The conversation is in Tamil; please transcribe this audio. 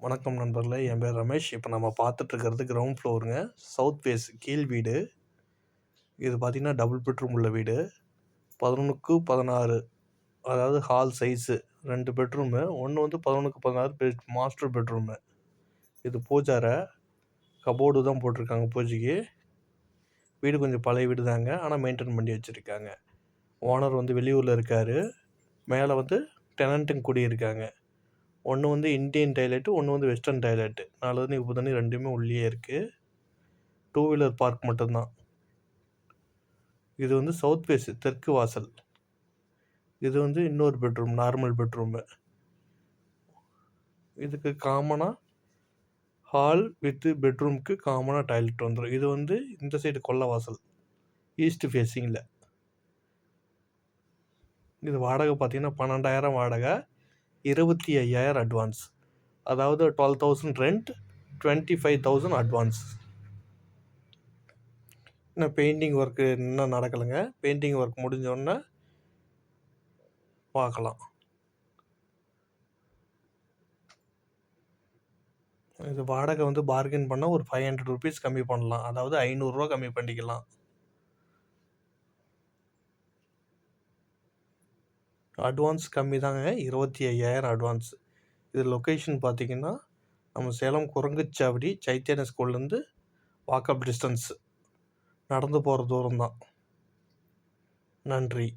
வணக்கம் நண்பர்களே என் பேர் ரமேஷ். இப்போ நம்ம பார்த்துட்ருக்கிறது கிரவுண்ட் ஃப்ளோருங்க சவுத் ஃபேஸ் கீழ் வீடு. இது பார்த்திங்கன்னா டபுள் பெட்ரூம் உள்ள வீடு. பதினொன்றுக்கு பதினாறு. அதாவது ஹால் சைஸு ரெண்டு பெட்ரூமு ஒன்று வந்து பதினொன்றுக்கு பதினாறு பெ மாஸ்டர் பெட்ரூமு இது பூஜாரை. கபோர்டு தான் போட்டிருக்காங்க பூஜைக்கு. வீடு கொஞ்சம் பழைய வீடு தாங்க. ஆனால் மெயின்டைன் பண்ணி வச்சுருக்காங்க. ஓனர் வந்து வெளியூரில் இருக்கார். மேலே வந்து டெனண்ட்டுங்க குடியிருக்காங்க. ஒன்று வந்து இந்தியன் டாய்லெட்டு ஒன்று வந்து வெஸ்டர்ன் டாய்லெட்டு நாலு தண்ணி உப்பு தண்ணி ரெண்டுமே உள்ளேயே இருக்குது டூ வீலர் பார்க் மட்டும்தான். இது வந்து சவுத் ஃபேஸு தெற்கு வாசல். இது வந்து இன்னொரு பெட்ரூம் நார்மல் பெட்ரூமு. இதுக்கு காமனாக ஹால் வித்து பெட்ரூம்க்கு காமனாக டாய்லெட் வந்துடும் இது வந்து இந்த சைடு கொல்ல வாசல் ஈஸ்ட் ஃபேஸிங்கில் இது வாடகை பார்த்தீங்கன்னா பன்னெண்டாயிரம் வாடகை. இருபத்தி ஐயாயிரம் அட்வான்ஸ் அதாவது twelve thousand rent twenty five thousand advance இன்னும் பெயிண்டிங் ஒர்க்கு இன்னும் நடக்கலைங்க. பெயிண்டிங் ஒர்க் முடிஞ்சோடனே பார்க்கலாம். இது வாடகை வந்து பார்கென் பண்ணால் ஒரு ஃபைவ் ஹண்ட்ரட் ருபீஸ் கம்மி பண்ணலாம். அதாவது ஐநூறுரூவா கம்மி பண்ணிக்கலாம். அட்வான்ஸ் கம்மி தாங்க இருபத்தி ஐயாயிரம் அட்வான்ஸ் இது லொக்கேஷன் பார்த்திங்கன்னா நம்ம சேலம் குரங்குச்சாவடி சைத்தன்ய ஸ்கூல்லேருந்து வாக்கப் டிஸ்டன்ஸ் நடந்து போகிற தூரம் தான் நன்றி.